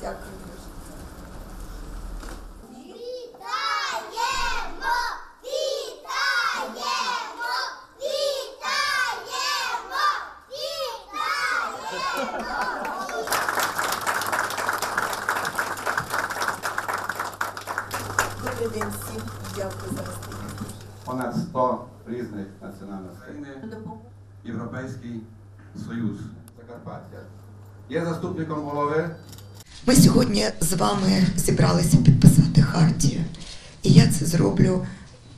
Дякую дуже. Вітаємо! Вітаємо! Вітаємо! Вітаємо! Добрий день всім. Дякую за розповідь. понад 100 різних національностей. Європейський Союз Закарпаття. Є заступником голови Ми сьогодні з вами зібралися підписати хартію. І я це зроблю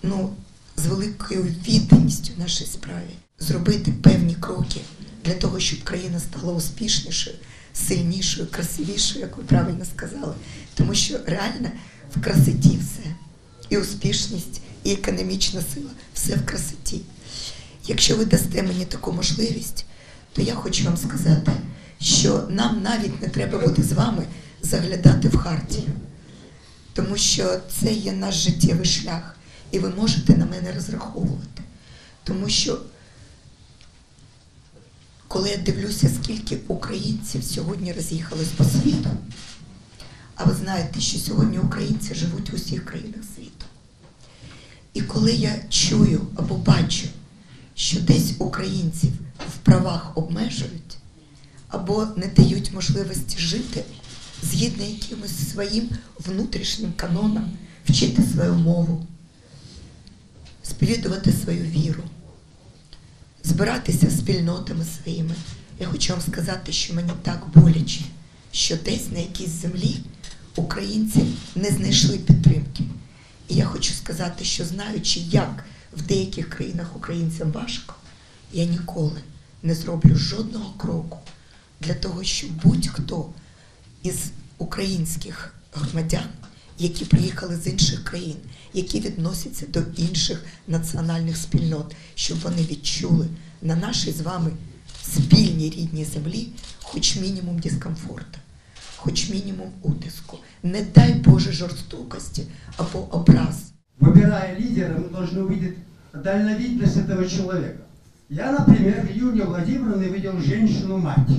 ну, з великою відданістю нашій справі. Зробити певні кроки для того, щоб країна стала успішнішою, сильнішою, красивішою, як ви правильно сказали. Тому що реально в красоті все. І успішність, і економічна сила все в красоті. Якщо ви дасте мені таку можливість, то я хочу вам сказати, що нам навіть не треба буде з вами заглядати в хартію, тому що це є наш життєвий шлях, і ви можете на мене розраховувати. Тому що, коли я дивлюся, скільки українців сьогодні роз'їхалось по світу, а ви знаєте, що сьогодні українці живуть у всіх країнах світу. І коли я чую або бачу, що десь українців в правах обмежують або не дають можливості жити згідно якимось своїм внутрішнім канонам, вчити свою мову, сповідувати свою віру, збиратися спільнотами своїми. Я хочу вам сказати, що мені так боляче, що десь на якійсь землі українці не знайшли підтримки. І я хочу сказати, що знаючи, як в деяких країнах українцям важко, я ніколи не зроблю жодного кроку для того, щоб будь-хто із українських громадян, які приїхали з інших країн, які відносяться до інших національних спільнот, щоб вони відчули на нашій з вами спільній рідній землі хоч мінімум дискомфорту, хоч мінімум утиску. Не дай Боже жорстокості або образ. Выбирая лидера, мы должны увидеть дальновидность этого человека. Я, например, в Юлии Владимировне видел женщину-мать.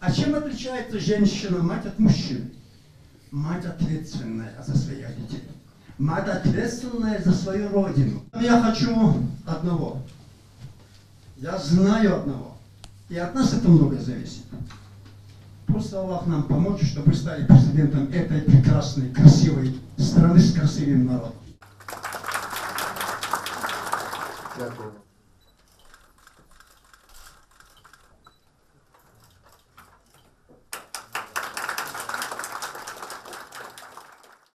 А чем отличается женщина-мать от мужчины? Мать ответственная за своих детей. Мать ответственная за свою родину. Я хочу одного. Я знаю одного. И от нас это многое зависит. Просто Аллах нам помочь, чтобы мы стали президентом этой прекрасной, красивой страны с красивым народом. Дякую.